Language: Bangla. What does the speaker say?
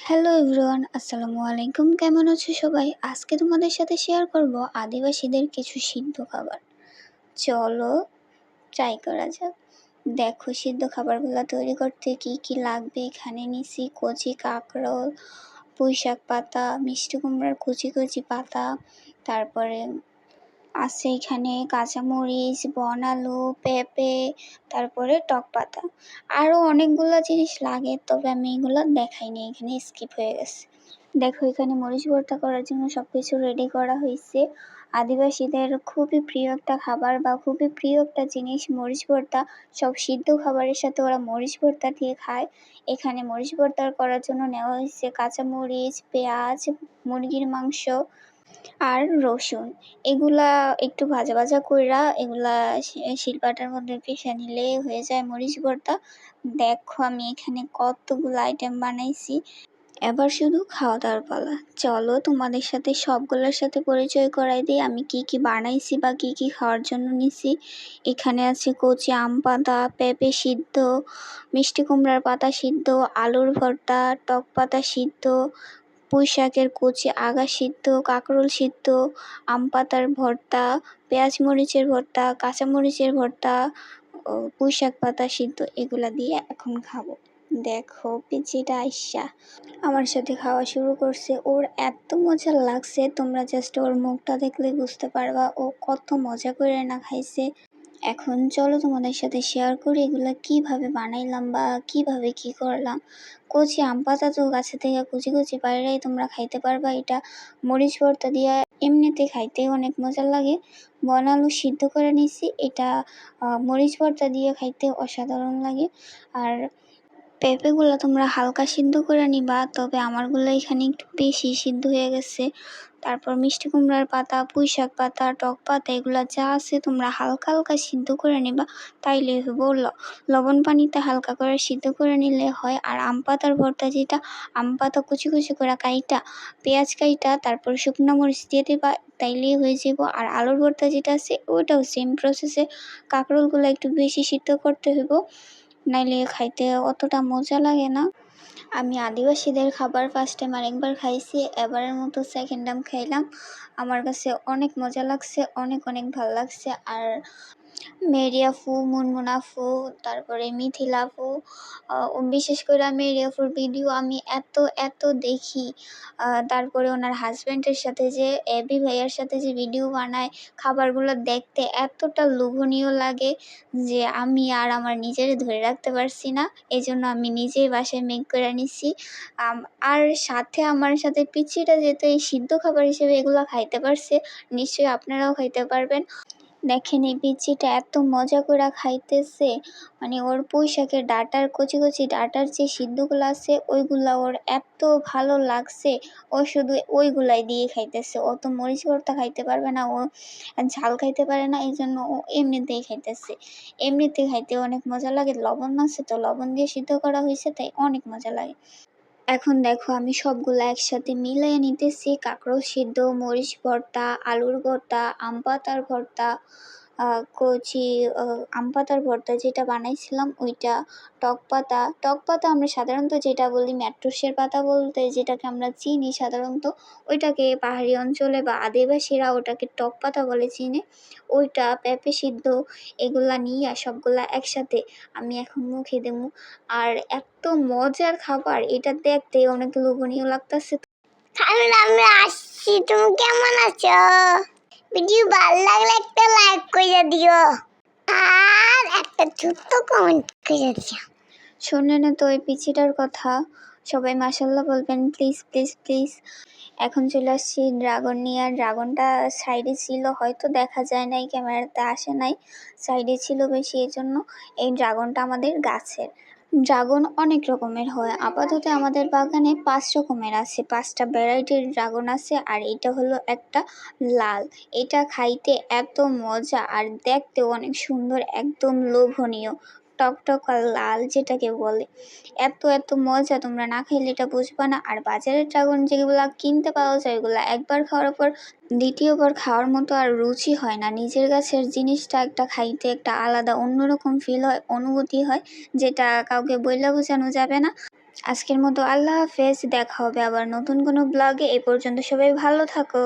হ্যালো এভরিওয়ান আসসালামু আলাইকুম। কেমন আছো সবাই? আজকে তোমাদের সাথে শেয়ার করব আদিবাসীদের কিছু সিদ্ধ খাবার। চলো ট্রাই করা যাক। দেখো সিদ্ধ খাবারগুলো তৈরি করতে কি কি লাগবে এখানে নিছি। কচি, কাঁকরোল পুঁই শাক পাতা, মিষ্টি কুমড়ার কুচি কুচি পাতা, তারপরে আছে এখানে কাঁচামরিচ, বন আলু, পেঁপে, তারপরে টক পাতা। আরও অনেকগুলো জিনিস লাগে, তবে আমি এগুলো দেখাইনি, এখানে স্কিপ হয়ে গেছে। দেখো, এখানে মরিচ ভর্তা করার জন্য সব কিছু রেডি করা হয়েছে। আদিবাসীদের খুবই প্রিয় একটা খাবার বা খুবই প্রিয় একটা জিনিস মরিচ ভর্তা। সব সিদ্ধ খাবারের সাথে ওরা মরিচ ভর্তা দিয়ে খায়। এখানে মরিচ ভর্তা করার জন্য নেওয়া হয়েছে কাঁচামরিচ, পেঁয়াজ, মুরগির মাংস আর রসুন। এগুলা একটু ভাজা ভাজা কইরা এগুলা শিলপাটার মধ্যে পিষে নিলে হয়ে যায় মরিচ ভর্তা দেখো আমি এখানে কতগুলো আইটেম বানাইছি। এবার শুধু খাওয়া দাওয়ার পালা। চলো তোমাদের সাথে সবগুলোর সাথে পরিচয় করাই দিই। আমি কি কি বানাইছি বা কি কি খাওয়ার জন্য নিছি। এখানে আছে কচি আম পাতা, পেঁপে সিদ্ধ, মিষ্টি কুমড়ার পাতা সিদ্ধ, আলুর ভর্তা, টক পাতা সিদ্ধ পুঁই শাকের কচি, আগা সিদ্ধ, কাঁকরোল সিদ্ধ, আম পাতার ভর্তা, পেঁয়াজ মরিচের ভর্তা কাঁচামরিচের ভর্তা পুঁই শাক পাতা সিদ্ধ, এগুলা দিয়ে এখন খাব। দেখো, পিচিটা আইসা। আমার সাথে খাওয়া শুরু করছে। ওর এত মজা লাগছে, তোমরা জাস্ট ওর মুখটা দেখলে বুঝতে পারবা। ও কত মজা করে না খাইছে। এখন চলো তোমাদের সাথে শেয়ার করি এগুলো কীভাবে বানাইলাম বা কীভাবে কি করলাম। কচি আম পাতা তো গাছে থেকে কুচি কুচি পাইরাই তোমরা খাইতে পারবা। এটা মরিচ ভর্তা দিয়ে এমনিতে খাইতে অনেক মজা লাগে। বনালু সিদ্ধ করে নিছি। এটা মরিচ ভর্তা দিয়ে খাইতে অসাধারণ লাগে। আর পেঁপেগুলো তোমরা হালকা সিদ্ধ করে নিবা, তবে আমারগুলো এখানে একটু বেশি সিদ্ধ হয়ে গেছে। তারপর মিষ্টি কুমড়ার পাতা পুঁই শাক পাতা, টক পাতা, এগুলো যা আছে তোমরা হালকা হালকা সিদ্ধ করে নিবা, তাইলে হব লবণ পানিতে হালকা করে সিদ্ধ করে নিলে হয়। আর আম পাতার ভর্তা যেটা, আম পাতা কুচি কুচি করে কাইটা, পেঁয়াজ কাইটা, তারপর শুকনো মরিচ দিয়ে দিবা, তাইলেই হয়ে যাব। আর আলুর ভর্তা যেটা আছে, ওইটাও সেম প্রসেসে কাঁকরোলগুলো একটু বেশি সিদ্ধ করতে হইব, নাইলে খাইতে অতটা মজা লাগে না। আমি আদিবাসীদের খাবার ফার্স্ট টাইম আরেকবার খাইছি, এবারের মতো সেকেন্ড টাইম খাইলাম। আমার কাছে অনেক মজা লাগছে, অনেক অনেক ভালো লাগছে। আর মেরিয়াফু মুনমুনাফু তারপরে মিথিলাফু বিশেষ করে মেরিয়াফুর ভিডিও আমি এত এত দেখি। তারপরে ওনার হাজব্যান্ডের সাথে যে এবি ভাইয়ার সাথে যে ভিডিও বানায়, খাবারগুলো দেখতে এতটা লোভনীয় লাগে যে আমি আর আমার নিজেরে ধরে রাখতে পারছি না। এই জন্য আমি নিজেই বাসায় মেক করে নিছি আর সাথে আমার সাথে পিচিটা যেহেতু এই সিদ্ধ খাবার হিসেবে এগুলো খাইতে পারছে, নিশ্চয়ই আপনারাও খাইতে পারবেন। দেখেন এই বিচিটা এত মজা করে খাইতেছে। মানে ওর পুঁই শাকের ডাঁটার, কচি কচি ডাঁটার যে সিদ্ধগুলো আছে, ওইগুলা ওর এত ভালো লাগছে। ও শুধু ওইগুলাই দিয়ে খাইতেছে। ও তো মরিচ ভর্তা খাইতে পারবে না, ও ঝাল খাইতে পারে না এই জন্য ও এমনিতেই খাইতেছে। এমনিতে খাইতে অনেক মজা লাগে, লবণ আছে তো লবণ দিয়ে সিদ্ধ করা হয়েছে, তাই অনেক মজা লাগে। এখন দেখো আমি সবগুলো একসাথে মিলিয়ে নিতেছি। কাঁকরোল সিদ্ধ, মরিচ ভর্তা, আলুর ভর্তা, আম পাতার ভর্তা কচি আম পাতার ভর্তা যেটা বানাইছিলাম, ওইটা টক পাতা। টক পাতা আমরা সাধারণত যেটা বলি ম্যাট্রোসের পাতা বলতে, যেটাকে আমরা চিনি সাধারণত, ওইটাকে পাহাড়ি অঞ্চলে বা আদিবাসীরা ওটাকে টক পাতা বলে চিনে। ওইটা পেঁপে সিদ্ধ, এগুলা নিয়ে আর সবগুলা একসাথে আমি এখন মুখে দেবো। আর এত মজার খাবার, এটা দেখতে অনেক লোভনীয় লাগতেছে। আমি আসছি, তুমি কেমন আছো? ভিডিও ভালো লাগলে একটা দিও আর একটা ছোট্ট কমেন্ট করে দিও শুনে না তো ওই পিচিটার কথা। সবাই মাসাল্লাহ বলবেন প্লিজ প্লিজ প্লিজ এখন চলে আসছি ড্রাগন নিয়ে। আর ড্রাগনটা সাইডে ছিল, হয়তো দেখা যায় নাই ক্যামেরাতে আসে নাই। সাইডে ছিল বেশি এই জন্য এই ড্রাগনটা আমাদের গাছের। ড্রাগন অনেক রকমের হয়। আপাতত আমাদের বাগানে পাঁচ রকমের আছে। পাঁচটা ভ্যারাইটির ড্রাগন আছে আর এটা হলো একটা লাল। এটা খাইতে একদম মজা আর দেখতেও অনেক সুন্দর, একদম লোভনীয়। টকটক আর লাল যেটাকে বলে। এত এত মজা, তোমরা না খাইলে এটা বুঝবা না। আর বাজারের ড্রাগন যেগুলো কিনতে পাওয়া যায় ওগুলো একবার খাওয়ার পর, দ্বিতীয়বার খাওয়ার মতো আর রুচি হয় না। নিজের গাছের জিনিসটা একটা খাইতে একটা আলাদা, অন্যরকম ফিল হয়, অনুভূতি হয়, যেটা কাউকে বইলে বোঝানো যাবে না। আজকের মতো আল্লাহ হাফেজ, দেখা হবে আবার নতুন কোনো ব্লগে এই পর্যন্ত সবাই ভালো থাকো।